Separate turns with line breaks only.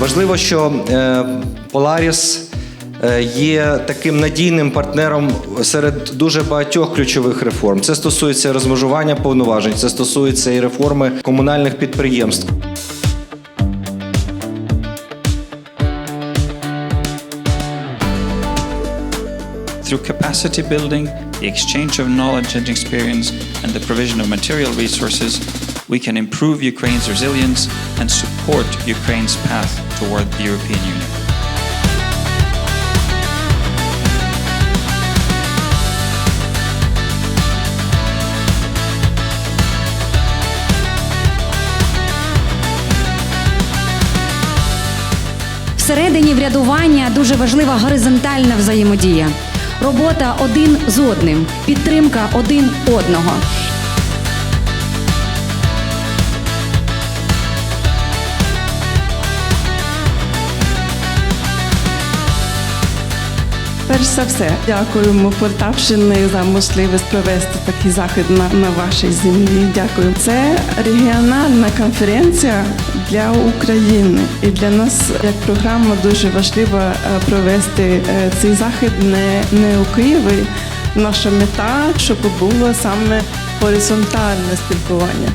Важливо, що е, Polaris е, є таким надійним партнером серед дуже багатьох ключових реформ. Це стосується розмежування повноважень, це стосується і реформи комунальних підприємств.
Through capacity building, the exchange of knowledge and experience, and the provision of material resources, we can improve Ukraine's resilience and support Ukraine's path toward the European Union.
Всередині врядування дуже важлива горизонтальна взаємодія. Робота один з одним, підтримка один одного.
Перш за все, дякуємо Полтавщині за можливість провести такий захід на, на вашій землі. Дякую. Це регіональна конференція для України. І для нас, як програма, дуже важливо е, провести е, цей захід не, не у Києві. Наша мета, щоб було саме горизонтальне спілкування.